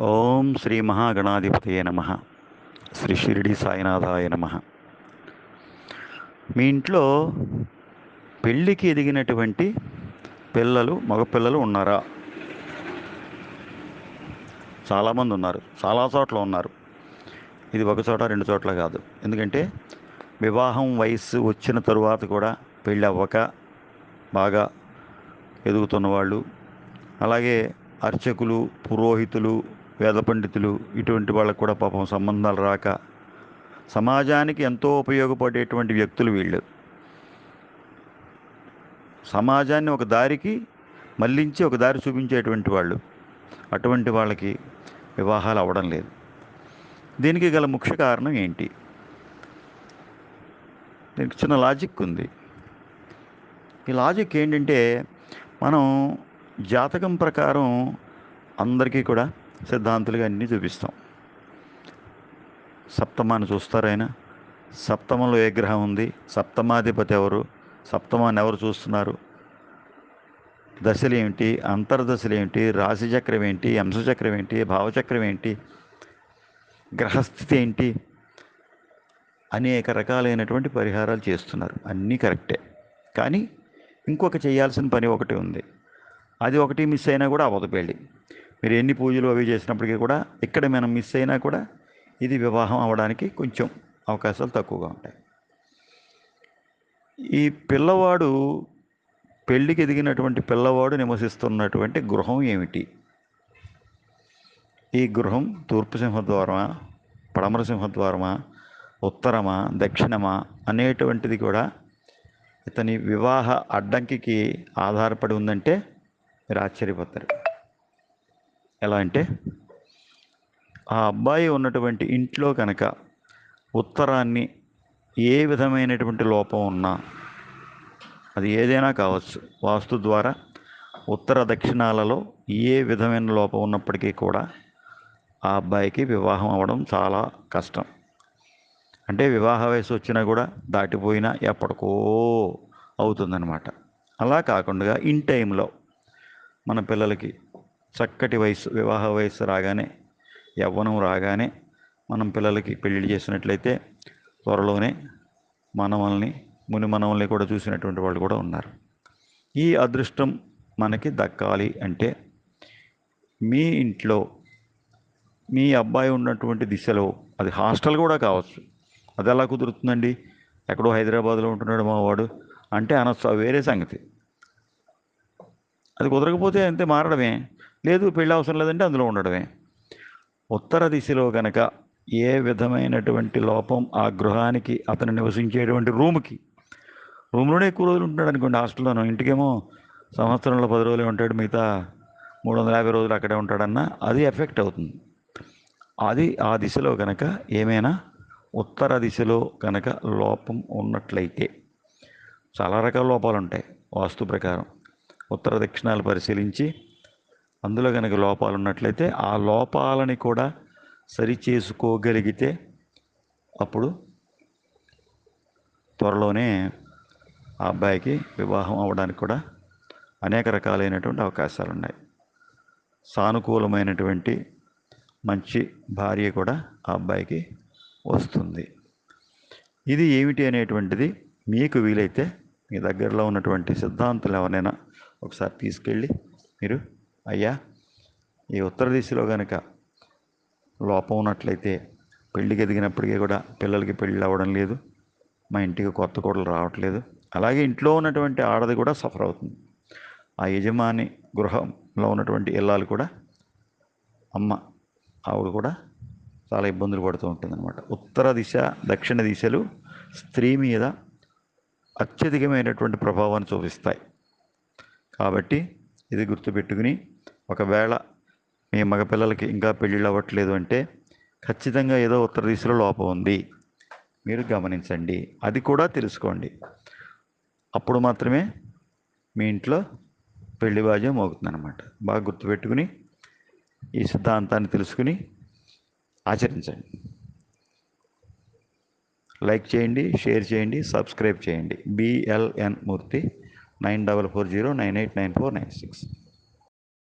ఓం శ్రీ మహాగణాధిపతయ నమ. శ్రీ షిరిడి సాయినాథాయ నమ. మీ ఇంట్లో పెళ్ళికి ఎదిగినటువంటి పిల్లలు మగపిల్లలు ఉన్నారా? చాలామంది ఉన్నారు. చాలా చోట్ల ఉన్నారు. ఇది ఒక చోట రెండు చోట్ల కాదు. ఎందుకంటే వివాహం వయస్సు వచ్చిన తరువాత కూడా పెళ్ళి అవ్వక బాగా ఎదుగుతున్న వాళ్ళు. అలాగే అర్చకులు పురోహితులు వేద పండితులు ఇటువంటి వాళ్ళకు కూడా పాపం సంబంధాలు రాక సమాజానికి ఎంతో ఉపయోగపడేటువంటి వ్యక్తులు వీళ్ళు. సమాజాన్ని ఒక దారికి మళ్ళించి ఒక దారి చూపించేటువంటి వాళ్ళు. అటువంటి వాళ్ళకి వివాహాలు అవ్వడం లేదు. దీనికి గల ముఖ్య కారణం ఏంటి? దీనికి చిన్న లాజిక్ ఉంది. ఈ లాజిక్ ఏంటంటే మనం జాతకం ప్రకారం అందరికీ కూడా సిద్ధాంతులుగా అన్నీ చూపిస్తాం. సప్తమాన్ని చూస్తారు ఆయన. సప్తమంలో ఏ గ్రహం ఉంది? సప్తమాధిపతి ఎవరు? సప్తమాన్ని ఎవరు చూస్తున్నారు? దశలు ఏమిటి? అంతర్దశలు ఏమిటి? రాశిచక్రం ఏంటి? అంశచక్రం ఏంటి? భావచక్రం ఏంటి? గ్రహస్థితి ఏంటి? అనేక రకాలైనటువంటి పరిహారాలు చేస్తున్నారు. అన్నీ కరెక్టే. కానీ ఇంకొక చేయాల్సిన పని ఒకటి ఉంది. అది ఒకటి మిస్ అయినా కూడా అవ్వదు పెళ్ళి. మీరు ఎన్ని పూజలు అవి చేసినప్పటికీ కూడా ఇక్కడ మనం మిస్ అయినా కూడా ఇది వివాహం అవ్వడానికి కొంచెం అవకాశాలు తక్కువగా ఉంటాయి. ఈ పిల్లవాడు పెళ్ళికి ఎదిగినటువంటి పిల్లవాడు నివసిస్తున్నటువంటి గృహం ఏమిటి? ఈ గృహం తూర్పు సింహద్వారమా పడమర సింహద్వారమా ఉత్తరమా దక్షిణమా అనేటువంటిది కూడా ఇతని వివాహ అడ్డంకికి ఆధారపడి ఉందంటే మీరు ఆశ్చర్యపోతారు. ఎలా అంటే ఆ అబ్బాయి ఉన్నటువంటి ఇంట్లో కనుక ఉత్తరాన్ని ఏ విధమైనటువంటి లోపం ఉన్నా అది ఏదైనా కావచ్చు వాస్తు ద్వారా ఉత్తర దక్షిణాలలో ఏ విధమైన లోపం ఉన్నప్పటికీ కూడా ఆ అబ్బాయికి వివాహం అవ్వడం చాలా కష్టం. అంటే వివాహ వయసు వచ్చినా కూడా దాటిపోయినా ఎప్పటికో అవుతుందన్నమాట. అలా కాకుండా ఇన్ టైంలో మన పిల్లలకి చక్కటి వయసు వివాహ వయసు రాగానే యవ్వనం రాగానే మనం పిల్లలకి పెళ్ళి చేసినట్లయితే త్వరలోనే మనవల్ని ముని మనవల్ని కూడా చూసినటువంటి వాళ్ళు కూడా ఉన్నారు. ఈ అదృష్టం మనకి దక్కాలి అంటే మీ ఇంట్లో మీ అబ్బాయి ఉన్నటువంటి దిశలో అది హాస్టల్ కూడా కావచ్చు. అది ఎలా కుదురుతుందండి? ఎక్కడో హైదరాబాద్లో ఉంటున్నాడు మా వాడు. అంటే అనొచ్చు వేరే సంగతి. అది కుదరకపోతే అంతే మారడమే. లేదు పెళ్ళి అవసరం లేదంటే అందులో ఉండడమే. ఉత్తర దిశలో కనుక ఏ విధమైనటువంటి లోపం ఆ గృహానికి అతను నివసించేటువంటి రూమ్కి. రూమ్లోనే ఎక్కువ రోజులు ఉంటున్నాడు అనుకోండి హాస్టల్లోనూ. ఇంటికేమో సంవత్సరంలో పది రోజులే ఉంటాడు మిగతా మూడు వందల యాభై రోజులు అక్కడే ఉంటాడన్నా అది ఎఫెక్ట్ అవుతుంది. అది ఆ దిశలో కనుక ఏమైనా ఉత్తర దిశలో కనుక లోపం ఉన్నట్లయితే చాలా రకాల లోపాలు ఉంటాయి వాస్తు ప్రకారం. ఉత్తర దక్షిణాలు పరిశీలించి అందులో కనుక లోపాలు ఉన్నట్లయితే ఆ లోపాలని కూడా సరి చేసుకోగలిగితే అప్పుడు త్వరలోనే ఆ అబ్బాయికి వివాహం అవ్వడానికి కూడా అనేక రకాలైనటువంటి అవకాశాలు ఉన్నాయి సానుకూలమైనటువంటి మంచి భార్య కూడా ఆ అబ్బాయికి వస్తుంది. ఇది ఏమిటి అనేటువంటిది మీకు వీలైతే మీ దగ్గరలో ఉన్నటువంటి సిద్ధాంతులు ఎవరైనా ఒకసారి తీసుకెళ్ళి మీరు అయ్యా ఈ ఉత్తర దిశలో కనుక లోపం ఉన్నట్లయితే పెళ్ళికి ఎదిగినప్పటికీ కూడా పిల్లలకి పెళ్ళి అవ్వడం లేదు మా ఇంటికి కొత్త కోడలు రావట్లేదు. అలాగే ఇంట్లో ఉన్నటువంటి ఆడది కూడా సఫర్ అవుతుంది. ఆ యజమాని గృహంలో ఉన్నటువంటి ఇల్లాలు కూడా అమ్మ ఆవిడ కూడా చాలా ఇబ్బందులు పడుతూ ఉంటుందన్నమాట. ఉత్తర దిశ దక్షిణ దిశలు స్త్రీ మీద అత్యధికమైనటువంటి ప్రభావాన్ని చూపిస్తాయి. కాబట్టి ఇది గుర్తుపెట్టుకుని ఒకవేళ మీ మగపిల్లలకి ఇంకా పెళ్ళిళ్ళు అవ్వట్లేదు అంటే ఖచ్చితంగా ఏదో ఉత్తర దిశలో లోపం ఉంది. మీరు గమనించండి. అది కూడా తెలుసుకోండి. అప్పుడు మాత్రమే మీ ఇంట్లో పెళ్ళి బాజం మోగుతుందన్నమాట. బాగా గుర్తుపెట్టుకుని ఈ సిద్ధాంతాన్ని తెలుసుకుని ఆచరించండి. లైక్ చేయండి షేర్ చేయండి సబ్స్క్రైబ్ చేయండి. BLN Murthy. nine double four zero nine eight nine four nine six.